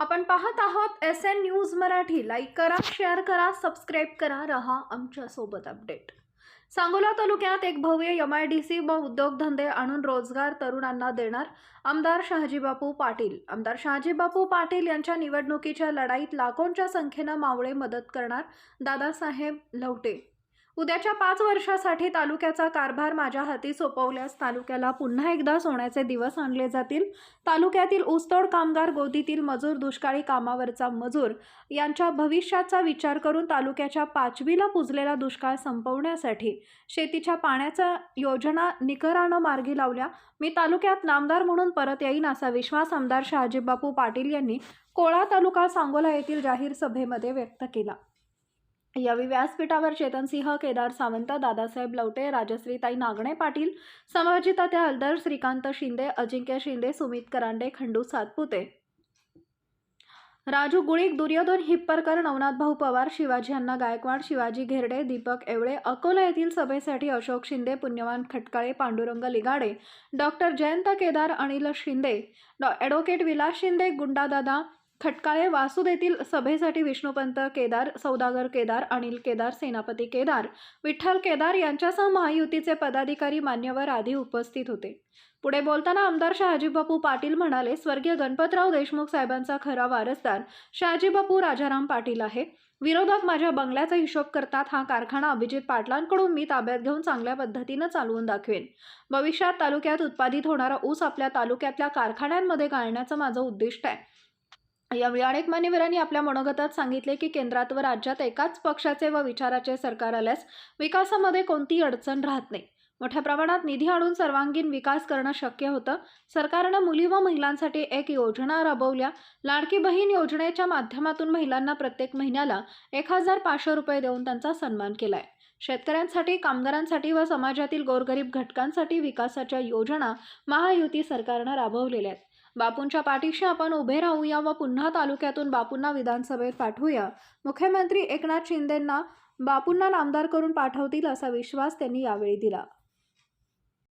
आपण पाहत आहोत S N news Marathi like करा शेअर करा सबस्क्राईब करा रहा आमच्यासोबत अपडेट सांगोला तालुक्यात एक भव्य एम आय डी सी व उद्योगधंदे आणून रोजगार तरुणांना देणार आमदार शहाजीबापू पाटील. आमदार शहाजीबापू पाटील यांच्या निवडणुकीच्या लढाईत लाखोंच्या संख्येनं मावळे मदत करणार दादासाहेब लवटे. उद्याच्या पाच वर्षासाठी तालुक्याचा कारभार माझ्या हाती सोपवल्यास तालुक्याला पुन्हा एकदा सोन्याचे दिवस आणले जातील. तालुक्यातील ऊसतोड कामगार गोदीतील मजूर दुष्काळी कामावरचा मजूर यांच्या भविष्याचा विचार करून तालुक्याच्या पाचवीला पुजलेला दुष्काळ संपवण्यासाठी शेतीच्या पाण्याच्या योजना निकरानं मार्गी लावल्या. मी तालुक्यात नामदार म्हणून परत येईन असा विश्वास आमदार शहाजीबापू पाटील यांनी कोळा तालुका सांगोला येथील जाहीर सभेमध्ये व्यक्त केला. यावेळी व्यासपीठावर चेतनसिंह केदार सावंत दादासाहेब लवटे राजश्रीताई नागणे पाटील संभाजी हलदर श्रीकांत शिंदे अजिंक्य शिंदे सुमित करांडे खंडू सातपुते. राजू गुळीक दुर्योधन हिप्परकर नवनाथ भाऊ पवार शिवाजी अण्णा गायकवाड शिवाजी घेरडे दीपक एवळे अकोला येथील सभेसाठी अशोक शिंदे पुण्यवान खटकाळे पांडुरंग लिगाडे डॉक्टर जयंत केदार अनिल शिंदे डॉ ॲडव्होकेट विलास शिंदे गुंडादादा खटकाळे वासुद येथील सभेसाठी विष्णुपंत केदार सौदागर केदार अनिल केदार सेनापती केदार विठ्ठल केदार यांच्यासह महायुतीचे पदाधिकारी मान्यवर आधी उपस्थित होते. पुढे बोलताना आमदार शहाजीबापू पाटील म्हणाले स्वर्गीय गणपतराव देशमुख साहेबांचा खरा वारसदार शहाजीबापू राजाराम पाटील आहे. विरोधक माझ्या बंगल्याचा हिशोब करतात हा कारखाना अभिजित पाटलांकडून मी ताब्यात घेऊन चांगल्या पद्धतीनं चालवून दाखवेन. भविष्यात तालुक्यात उत्पादित होणारा ऊस आपल्या तालुक्यातल्या कारखान्यांमध्ये गाळण्याचं माझं उद्दिष्ट आहे. यावेळी अनेक मान्यवरांनी आपल्या मनोगतात सांगितले की केंद्रात व राज्यात एकाच पक्षाचे व विचाराचे सरकार आल्यास विकासामध्ये कोणतीही अडचण राहत नाही. मोठ्या प्रमाणात निधी आणून सर्वांगीण विकास करणं शक्य होतं. सरकारनं मुली व महिलांसाठी एक योजना राबवल्या. लाडकी बहीण योजनेच्या माध्यमातून महिलांना प्रत्येक महिन्याला एक हजार पाचशे रुपये देऊन त्यांचा सन्मान केलाय. शेतकऱ्यांसाठी कामगारांसाठी व समाजातील गोरगरीब घटकांसाठी विकासाच्या योजना महायुती सरकारनं राबवलेल्या आहेत. बापूंच्या पाठीशी आपण उभे राहूया व पुन्हा तालुक्यातून बापूंना विधानसभेत पाठवूया. मुख्यमंत्री एकनाथ शिंदेंना बापूंना नामदार करून पाठवतील असा विश्वास त्यांनी यावेळी दिला.